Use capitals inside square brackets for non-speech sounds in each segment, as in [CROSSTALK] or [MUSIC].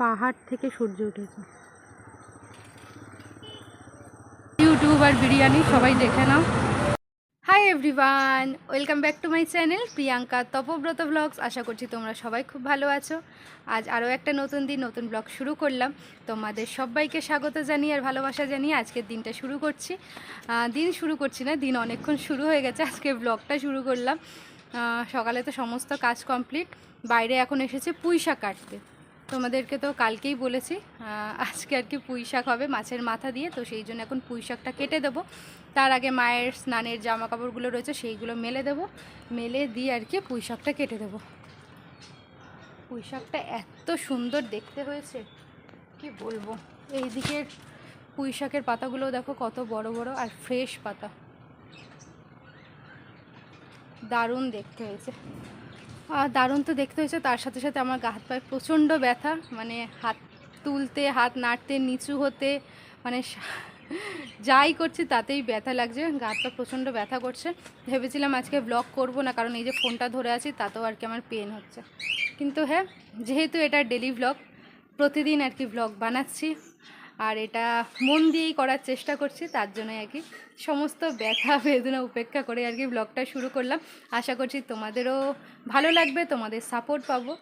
পাহাড় থেকে সূর্য উঠেছে। ইউটিউব আর বিরিয়ানি, সবাই দেখে নাও। Hi everyone welcome back to my channel Priyanka Tapobrata vlogs আশা করছি তোমরা সবাই খুব ভালো আছো। আজ আরও একটা নতুন দিন, নতুন ব্লগ শুরু করলাম। তোমাদের সবাইকে স্বাগত জানিয়ে আর ভালোবাসা জানিয়ে আজকের দিনটা শুরু করছি। দিন শুরু করছি না, দিন অনেকক্ষণ শুরু হয়ে গেছে, আজকে ব্লগটা শুরু করলাম। সকালে তো সমস্ত কাজ কমপ্লিট বাইরে এখন এসেছে পুঁই শাক কাটতে। তোমাদেরকে তো কালকেই বলেছি আজকে আর কি পুঁই শাক হবে মাছের মাথা দিয়ে, তো সেই জন্য এখন পুঁই শাকটা কেটে দেবো। তার আগে মায়ের স্নানের জামা কাপড়গুলো রয়েছে, সেইগুলো মেলে দেবো, মেলে দিয়ে আর কি পুঁই শাকটা কেটে দেবো। পুঁই শাকটা এত সুন্দর দেখতে হয়েছে, কি বলব? এই দিকের পুঁই শাকের পাতাগুলো দেখো কত বড় বড় আর ফ্রেশ পাতা। দারুণ দেখতে হয়েছে। দারুণ তো দেখতে হয়েছে। তার সাথে সাথে আমার গা হাত পায়ে প্রচণ্ড ব্যথা। মানে হাত তুলতে, হাত নাড়তে, নিচু হতে মানে যাই করছি তাতেই ব্যথা লাগছে। গা হাত পা প্রচণ্ড ব্যথা করছে। ভেবেছিলাম আজকে ব্লগ করব না, কারণ এই যে ফোনটা ধরে আছি, তাতেও আর কি আমার পেন হচ্ছে। কিন্তু হ্যাঁ যেহেতু এটা ডেলি ব্লগ প্রতিদিন আর কি ব্লগ বানাচ্ছি। আর এটা মন দিয়েই করার চেষ্টা করছি, তার জন্য আর কি সমস্ত ব্যথা, বেদনা উপেক্ষা করে আর কি ব্লগটা শুরু করলাম। আশা করছি তোমাদেরও ভালো লাগবে, তোমাদের সাপোর্ট পাবো,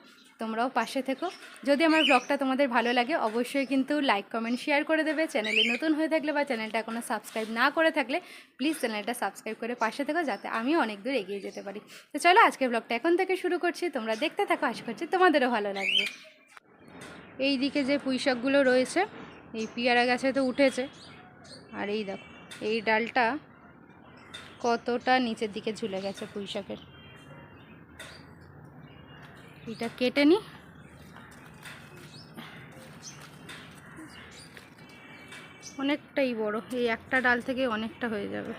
তোমরাও পাশে থেকো। যদি আমার ব্লগটা তোমাদের ভালো লাগে, অবশ্যই কিন্তু লাইক কমেন্ট শেয়ার করে দেবে। চ্যানেলে নতুন হয়ে থাকলে বা চ্যানেলটা এখনও সাবস্ক্রাইব না করে থাকলে প্লিজ চ্যানেলটা সাবস্ক্রাইব করে পাশে থেকো, যাতে আমি অনেক দূর এগিয়ে যেতে পারি। তো চলো আজকে ব্লগটা এখন থেকে শুরু করছি, তোমরা দেখতে থাকো, আশা করছি তোমাদেরও ভালো লাগবে। এই দিকে যে পুঁইশাকগুলো রয়েছে এই পিয়ারা গাছে তো উঠেছে। আর এই দেখো, এই ডালটা কতটা নিচের দিকে ঝুলে গেছে পুঁই শাকের। এটা কেটে নি। অনেকটাই বড়, এই একটা ডাল থেকে অনেকটা হয়ে যাবে।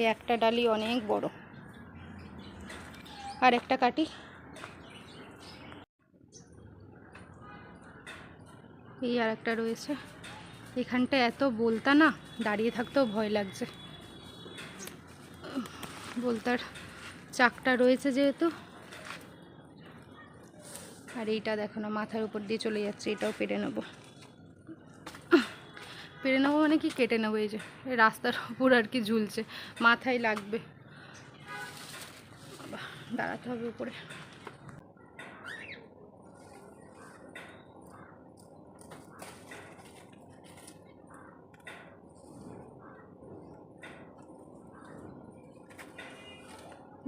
এই একটা ডালই অনেক বড়। আর একটা কাটি। এই আর একটা রয়েছে। এখানটা এত বলতা না, দাঁড়িয়ে থাকতেও ভয় লাগছে। বলতার চাকটা রয়েছে যেহেতু। আর এইটা দেখো না, মাথার উপর দিয়ে চলে যাচ্ছে, এটাও পেরে নেব। পেরে নেব মানে কি, কেটে নেব এই যে, রাস্তার উপর আর কি ঝুলছে, মাথায় লাগবে। দাঁড়াতে হবে উপরে।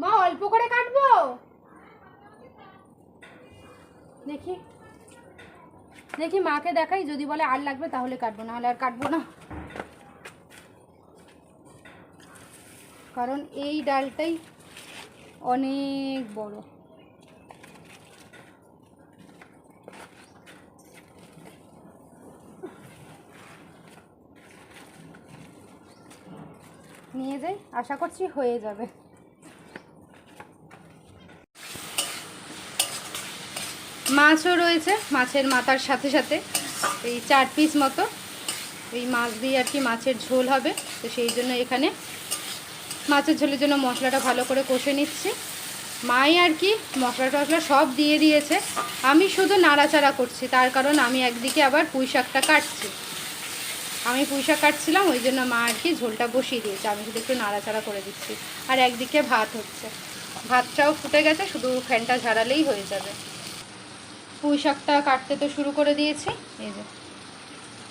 মা, অল্প করে কাটবো? দেখি। দেখি মাকে দেখাই, যদি বলে আর লাগবে তাহলে কাটবো না হলে আর কাটবো না। কারণ এই ডালটাই অনেক বড়। নিয়ে যাই, আশা করছি হয়ে যাবে। মাছও রয়েছে, মাছের মাথার সাথে সাথে। এই চার পিস মতো। এই মাছ দিয়ে আর কি মাছের ঝোল হবে, তো সেই জন্য এখানে মাছের ঝোলের জন্য মশলাটা ভালো করে কষে নিচ্ছি। মাই আর কি, মশলা টশলা সব দিয়ে দিয়েছে। আমি শুধু নাড়াচাড়া করছি, তার কারণ আমি একদিকে আবার পুঁই শাকটা কাটছি। আমি পুঁই শাক কাটছিলাম, ওই জন্য মা আর কি ঝোলটা বসিয়ে দিয়েছে। আমি শুধু একটু নাড়াচাড়া করে দিচ্ছি। আর একদিকে ভাত হচ্ছে। ভাতটাও ফুটে গেছে, শুধু ফ্যানটা ঝাড়ালেই হয়ে যাবে। পুঁই শাকটা কাটতে তো শুরু করে দিয়েছি। এই যে।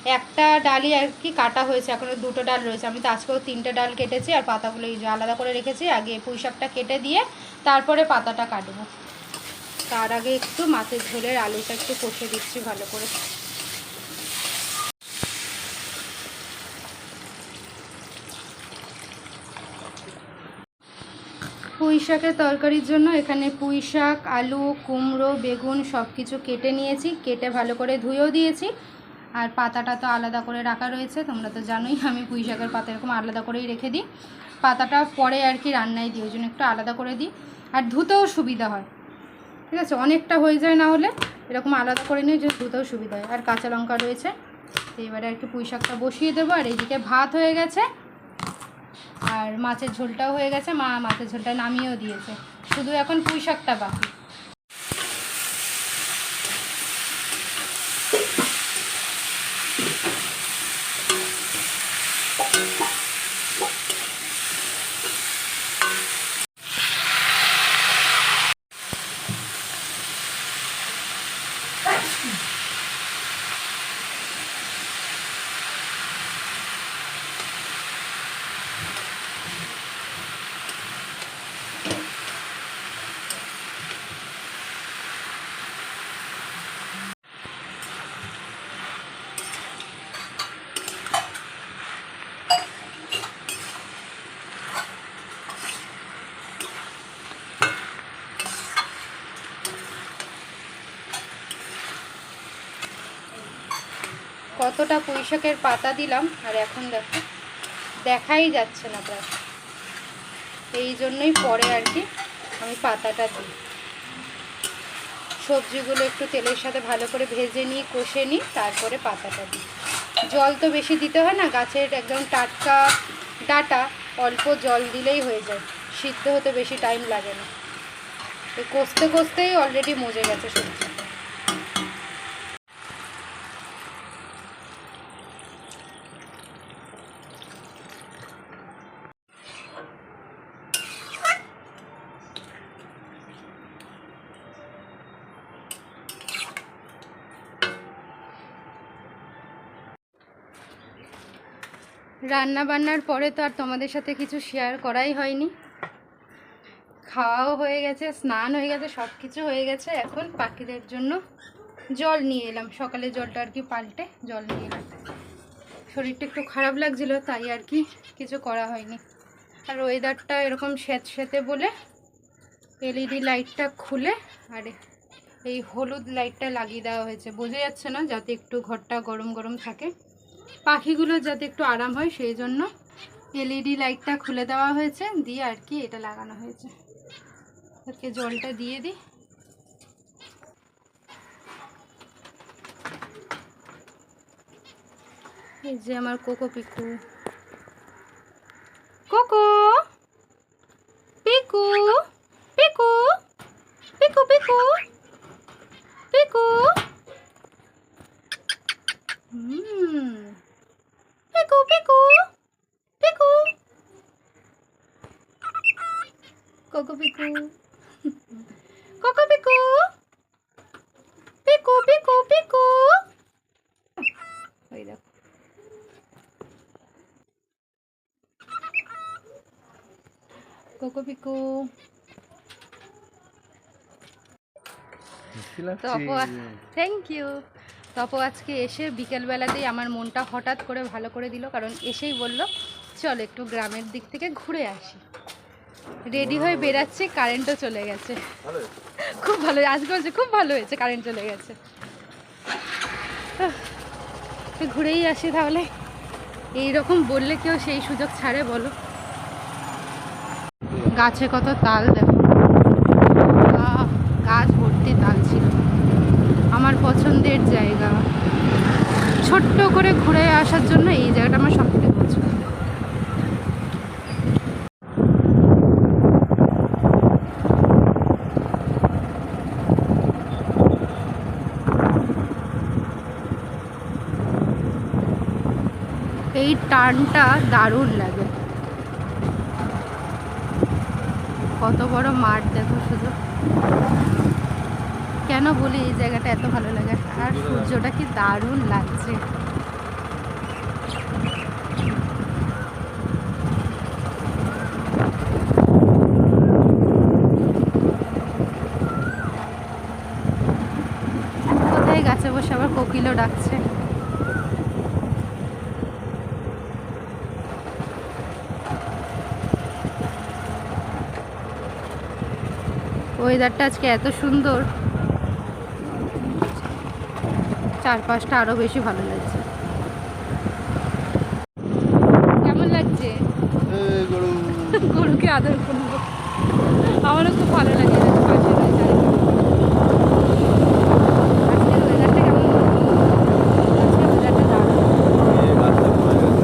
একটা ডালই আর কি কাটা হয়েছে, এখনও দুটো ডাল রয়েছে। আমি তো আজকেও তিনটে ডাল কেটেছি, আর পাতাগুলো এই যে আলাদা করে রেখেছি, আগে পুঁই শাকটা কেটে দিয়ে তারপরে পাতাটা কাটবো। তার আগে একটু মাছের ঝোলের আলুটা একটু কষে দিচ্ছি ভালো করে। পুঁই শাকের তরকারির জন্য এখানে পুঁই শাক, আলু, কুমড়ো, বেগুন সব কিছু কেটে নিয়েছি, কেটে ভালো করে ধুয়েও দিয়েছি। আর পাতাটা তো আলাদা করে রাখা রয়েছে, তোমরা তো জানোই, আমি পুঁই শাকের পাতা এরকম আলাদা করেই রেখে দিই। পাতাটা পরে আর কি রান্নায় দিই, ওই জন্য একটু আলাদা করে দিই। আর ধুতেও সুবিধা হয়। ঠিক আছে, অনেকটা হয়ে যায় না হলে এরকম আলাদা করে নিয়ে যে ধুতেও সুবিধা হয়। আর কাঁচা লঙ্কা রয়েছে, তো এবারে আর কি পুঁই শাকটা বসিয়ে দেবো। আর এইদিকে ভাত হয়ে গেছে, আর মাছের ঝোলটাও হয়ে গেছে। মা মাছের ঝোলটা নামিয়েও দিয়েছে। শুধু এখন পুঁই শাকটা বাকি। কতটা পুঁইশাকের পাতা দিলাম, আর এখন দেখো, দেখাই যাচ্ছে না প্রায়। এই জন্যই পরে আর কি আমি পাতাটা দিই। সবজিগুলো একটু তেলের সাথে ভালো করে ভেজে নিই, কষে নিই, তারপরে পাতাটা দিই। জল তো বেশি দিতে হয় না, গাছের একদম টাটকা ডাটা, অল্প জল দিলেই হয়ে যায়। সিদ্ধ হতে বেশি টাইম লাগে না। কষতে কষতেই অলরেডি মজে গেছে সবজি। রান্না বান্নার পরে তো আর তোমাদের সাথে কিছু শেয়ার করাই হয়নি। খাওয়াও হয়ে গেছে, স্নান হয়ে গেছে সব কিছু হয়ে গেছে। এখন পাখিদের জন্য জল নিয়ে এলাম। সকালে জলটা আর কি পাল্টে জল নিয়ে এলাম। শরীরটা একটু খারাপ লাগছিল, তাই আর কি কিছু করা হয়নি। আর ওয়েদারটা এরকম স্যাঁত স্যাঁতে বলে এলইডি লাইটটা খুলে আর এই হলুদ লাইটটা লাগিয়ে দেওয়া হয়েছে। বোঝা যাচ্ছে না, যাতে একটু ঘরটা গরম গরম থাকে। পাখিগুলো যাতে একটু আরাম হয়, সেই জন্য এলইডি লাইটটা খুলে দেওয়া হয়েছে। দিয়ে আর কি এটা লাগানো হয়েছে। ওকে জলটা দিয়ে দিই। এই যে আমার কোকো পিকু। কোকো পিকু পিকু পিকু পিকু পিকু হুম পিকু পিকু পিকু কোকো পিকু কোকো পিকু পিকু পিকু ওই দেখো। Coco Piku Tapu thank you Tapu আজকে এসে বিকেলবেলাতেই আমার মনটা হঠাৎ করে ভালো করে দিল কারণ এসেই বলল চল একটু গ্রামের দিক থেকে ঘুরে আসি। রেডি হয়ে বেরাচ্ছি কারেন্টও চলে গেছে। খুব ভালো, আজকে বলছে খুব ভালো হয়েছে কারেন্ট চলে গেছে। ঘুরেই আসি তাহলে। এই রকম বললে কেউ সেই সুযোগ ছাড়ে, বলো। গাছে কত তাল দেখো। গাছ ভর্তি তাল ছিল। আমার পছন্দের জায়গা। ছোট্ট করে ঘুরে আসার জন্য এই জায়গাটা আমার সব টার্নটা দারুণ লাগে। কত বড় মাঠ দেখো শুধু। কেন বলি এই জায়গাটা এত ভালো লাগে? আর সূর্যটা কি দারুণ লাগছে। কোথায় গাছে বসে আবার কোকিলও ডাকছে? ওয়েদারটা আজকে এত সুন্দর। চারপাশটা আরও বেশি ভালো লাগছে। কেমন লাগছে? গরুকে আদর করব। আমারও খুব ভালো লাগে এরকম পাশে রয়েছে আর কি। আজকের weather-টা কেমন বলো? আজকের weather-টা দারুণ। গাছটা পড়ে গেছে।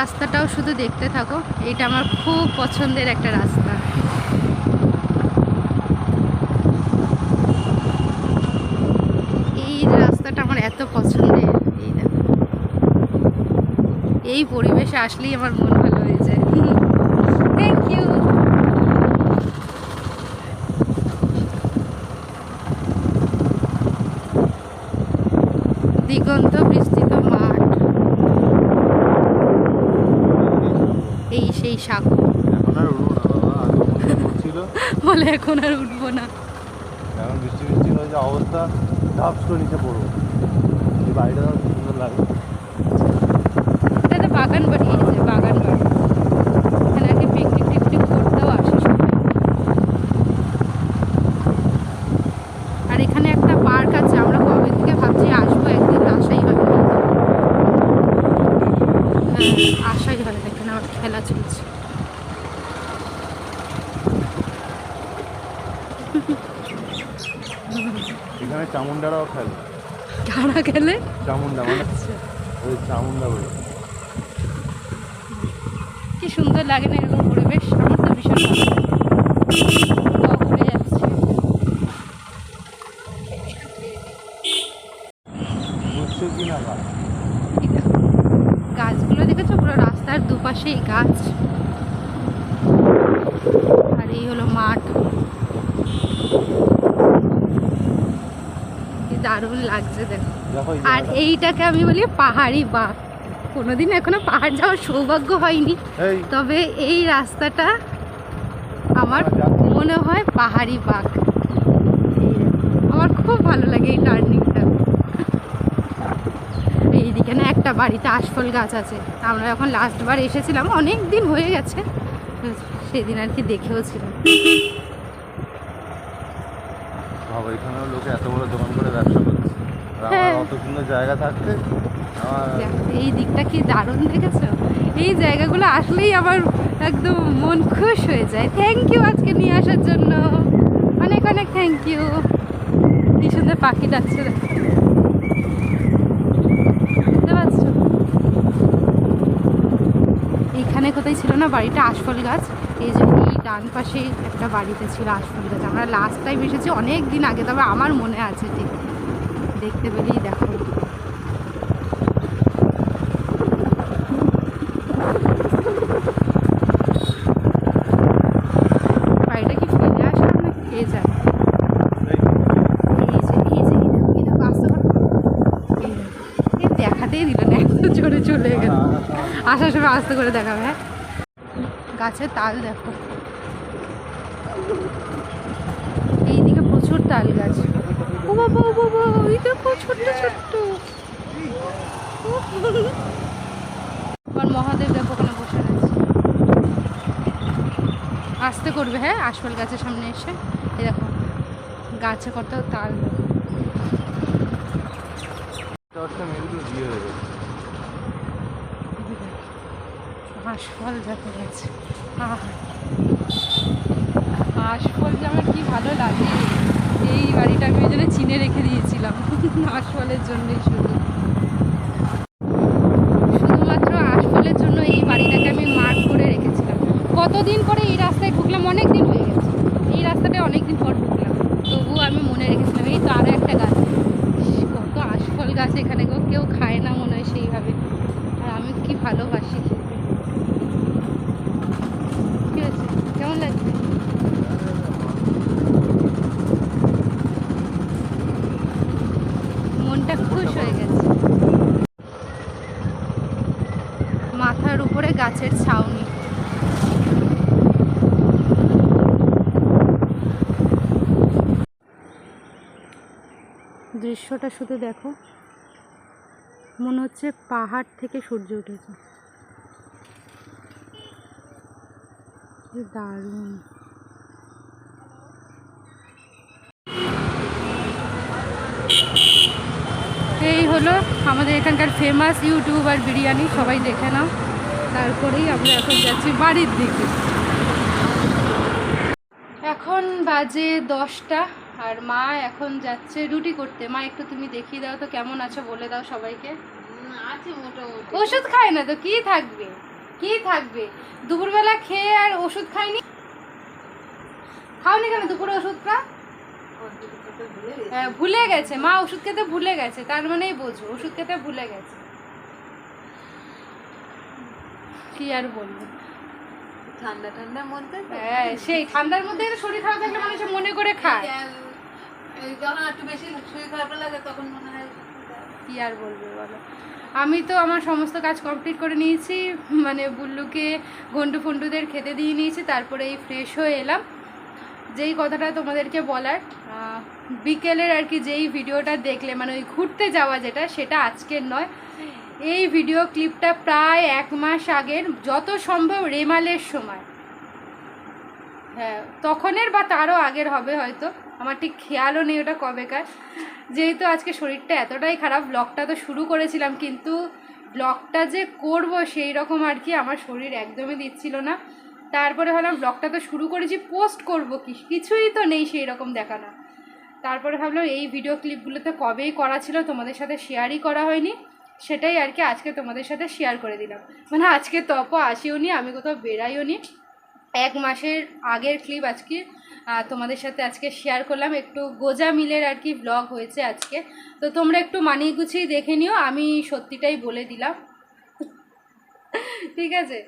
রাস্তাটাও শুধু দেখতে থাকো। এটা আমার খুব পছন্দের একটা রাস্তা। এই রাস্তাটা আমার এত পছন্দের, এই দেখো। এই পরিবেশে আসলেই আমার মন ভালো হয়ে যায়। থ্যাংক ইউ দিগন্ত বিস্তৃত মাঠ এই সেই সাঁকো [LAUGHS] বলে এখন আর উঠবো না। এখন বৃষ্টি বৃষ্টি হয়ে যে অবস্থা ধাপ করে নিচে পড়ব। এই বাড়িটা সুন্দর লাগে। এটা বাগান বাড়ি বাগান বাড়ি। এখানে পিকনিক টিকনিক করতেও আসে সবাই। আর এখানে একটা পার্ক আছে আমরা কবে থেকে ভাবছি আসব একদিন আসাই আসাই হয় না এখানে আমার খেলা চলছে। এখানে চামুন্ডারাও খেলে। কারা খেলে? চামুন্ডা মানে ওই চামুন্ডা বলে। কি সুন্দর লাগে না এরকম পরিবেশ আমার তো ভীষণ ভালো যাচ্ছে। গাছগুলো দেখেছ? পুরো রাস্তার দুপাশেই গাছ। আর এই হলো মাঠ কি দারুণ লাগছে দেখো। আর এইটাকে আমি বলি পাহাড়ি বাঘ কোনোদিন এখনও পাহাড় যাওয়ার সৌভাগ্য হয়নি। তবে এই রাস্তাটা আমার মনে হয় পাহাড়ি বাঘ আমার খুব ভালো লাগে এই টার্নিংটা এইদিকে না একটা বাড়িতে আশফল গাছ আছে। আমরা যখন লাস্টবার এসেছিলাম অনেক দিন হয়ে গেছে। সেদিন আর কি দেখেও ছিলাম। বাবা এখানেও লোকে এত বড় দোকান করে ব্যবসা করছে। আমার হ্যাঁ। অত সুন্দর জায়গা থাকতে এই দিকটা কি দারুণ দেখেছ? এই জায়গাগুলো আসলেই আমার একদম মন খুশ হয়ে যায়। থ্যাংক ইউ আজকে নিয়ে আসার জন্য। অনেক অনেক থ্যাংক ইউ কি সুন্দর পাখি ডাকছে। বুঝতে পারছ এইখানে কোথায় ছিল না? বাড়িটা আশফল গাছ। এই জন্য এই ডান পাশে একটা বাড়িতে ছিল আশফল গাছ। আমরা লাস্ট টাইম এসেছি অনেক দিন আগে, তবে আমার মনে আছে ঠিক। দেখতে পেলেই দেখো। দেখাতেই দিল না আসার সময় আস্তে করে দেখাবে হ্যাঁ? গাছের তাল দেখো এইদিকে প্রচুর তাল গাছ ও বাবা ও বাবা ওই দেখো ছোট্ট মহাদেব দেখো ওখানে বসে রয়েছে। আস্তে করবে হ্যাঁ? আশফল গাছের সামনে এসে। এই দেখো, গাছে কত তাল। আশফল দেখো গেছে। আশফল যে আমার কি ভালো লাগে। এই বাড়িটা আমি ওই জন্য চিনে রেখে দিয়েছিলাম। [LAUGHS] আসলের জন্যই শুধু শুধুমাত্র আশফলের জন্য এই বাড়িটাকে আমি মার্ক করে রেখেছিলাম কতদিন পরে এই রাস্তায় ঢুকলাম অনেক দিন হয়ে গেছে এই রাস্তাটায় অনেক দিন পর ঢুকলাম তবুও আমি মনে রেখেছিলাম এই তো আরও একটা গাছ ইস, কত আশফল গাছ এখানে গো কেউ খায় না মনে হয় সেইভাবে আর আমি কি ভালোবাসি খেতে কি হয়েছে কেমন লাগছে মনটা খুশ হয়ে গেছে মাথার উপরে গাছের ছাউনি দৃশ্যটা শুধু দেখো। মনে হচ্ছে পাহাড় থেকে সূর্য উঠেছে। দারুণ। এই হলো আমাদের এখানকার ফেমাস ইউটিউবার বিরিয়ানি, সবাই দেখে নাও। তারপরেই আমরা এখন যাচ্ছি বাড়ির দিকে। এখন বাজে দশটা। আর মা এখন যাচ্ছে রুটি করতে। মা একটু তুমি দেখিয়ে দাও তো কেমন আছো বলে দাও সবাইকে। আছে মোটামুটি। ওষুধ খায় না তো কি থাকবে? কি থাকবে? দুপুরবেলা খেয়ে আর ওষুধ খাইনি? খাওনি কেন দুপুরে ওষুধটা? হ্যাঁ ভুলে গেছে। মা ওষুধ খেতে ভুলে গেছে তার মানেই বোঝো ওষুধ খেতে ভুলে গেছে। কি আর বলব? ঠান্ডা ঠান্ডার মধ্যে হ্যাঁ সেই ঠান্ডার মধ্যে শরীর খারাপ থাকলে মানুষ মনে করে খায়। কি আর বলব বলো? আমি তো আমার সমস্ত কাজ কমপ্লিট করে নিয়েছি মানে বুল্লুকে, গন্ডু ফন্ডুদের খেতে দিয়ে নিয়েছি, তারপরে এই ফ্রেশ হয়ে এলাম। যেই কথাটা তোমাদেরকে বলার বিকেলের আর কি যেই ভিডিওটা দেখলে মানে ওই ঘুরতে যাওয়া যেটা, সেটা আজকের নয়। এই ভিডিও ক্লিপটা প্রায় এক মাস আগের, যত সম্ভব রেমালের সময়। হ্যাঁ তখনের বা তারও আগের হবে হয়তো। আমার ঠিক খেয়ালও নেই ওটা কবেকার। যেহেতু আজকে শরীরটা এতটাই খারাপ ব্লগটা তো শুরু করেছিলাম, কিন্তু ব্লগটা যে করব সেই রকম আর কি আমার শরীর একদমই দিচ্ছিল না। তারপরে ভাবলাম ব্লগটা তো শুরু করেছি পোস্ট করব কি? কিছুই তো নেই সেই রকম দেখানো। তারপরে ভাবলাম এই ভিডিও ক্লিপগুলো তো কবেই করা ছিল তোমাদের সাথে শেয়ারই করা হয়নি, সেটাই আর কি আজকে তোমাদের সাথে শেয়ার করে দিলাম। মানে আজকে তপ আসিও নি আমি কোথাও বেরাইও নি এক মাসের আগের ক্লিপ আজকে তোমাদের সাথে আজকে শেয়ার করলাম। একটু গোজা মিলের আর কি ব্লগ হয়েছে আজকে। তো তোমরা একটু মানিয়ে গুছিয়ে দেখে নিও, আমি সত্যিটাই বলে দিলাম। ঠিক আছে?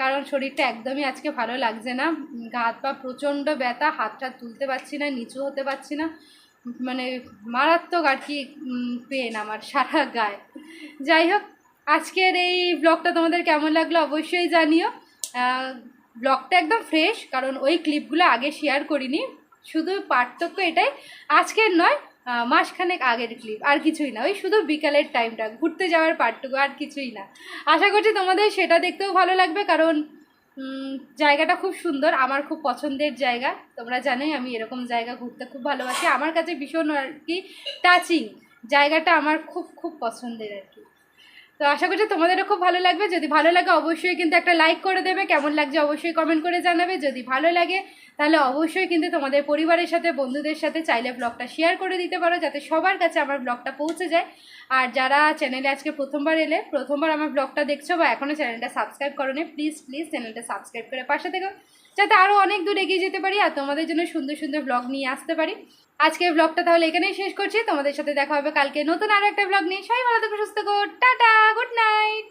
কারণ শরীরটা একদমই আজকে ভালো লাগছে না। হাত পা প্রচণ্ড ব্যথা হাতটা তুলতে পারছি না, নিচু হতে পারছি না। মানে মারাত্মক আর কি পেন আমার সারা গায়ে। যাই হোক, আজকের এই ব্লগটা তোমাদের কেমন লাগল অবশ্যই জানিও। ব্লগটা একদম ফ্রেশ কারণ ওই ক্লিপগুলো আগে শেয়ার করিনি। শুধু পার্থক্য এটাই, আজকের নয় মাসখানেক আগের ক্লিপ আর কিছুই না। ওই শুধু বিকালের টাইমটা ঘুরতে যাওয়ার পার্টটুকু আর কিছুই না। আশা করছি তোমাদের সেটা দেখতেও ভালো লাগবে, কারণ জায়গাটা খুব সুন্দর, আমার খুব পছন্দের জায়গা। তোমরা জানোই আমি এরকম জায়গা ঘুরতে খুব ভালোবাসি। আমার কাছে ভীষণ আর কি টাচিং জায়গাটা আমার খুব খুব পছন্দের আর কি। তো আশা করছি তোমাদেরও খুব ভালো লাগবে। যদি ভালো লাগে অবশ্যই কিন্তু একটা লাইক করে দেবে। কেমন লাগছে অবশ্যই কমেন্ট করে জানাবে। যদি ভালো লাগে, তাহলে অবশ্যই কিন্তু তোমাদের পরিবারের সাথে, বন্ধুদের সাথে চাইলে ব্লগটা শেয়ার করে দিতে পারো, যাতে সবার কাছে আমার ব্লগটা পৌঁছে যায়। আর যারা চ্যানেলে আজকে প্রথমবার এলে, প্রথমবার আমার ব্লগটা দেখছ বা এখনও চ্যানেলটা সাবস্ক্রাইব করো নি প্লিজ প্লিজ চ্যানেলটা সাবস্ক্রাইব করে পাশে থেকো। যাতে আরও অনেক দূর এগিয়ে যেতে পারি আর তোমাদের জন্য সুন্দর সুন্দর ব্লগ নিয়ে আসতে পারি। আজকের ব্লগটা তাহলে এখানেই শেষ করছি। তোমাদের সাথে দেখা হবে কালকে নতুন আরও একটা ব্লগ নিয়ে। সবাই ভালো থেকো, সুস্থ থাকো। Tata good night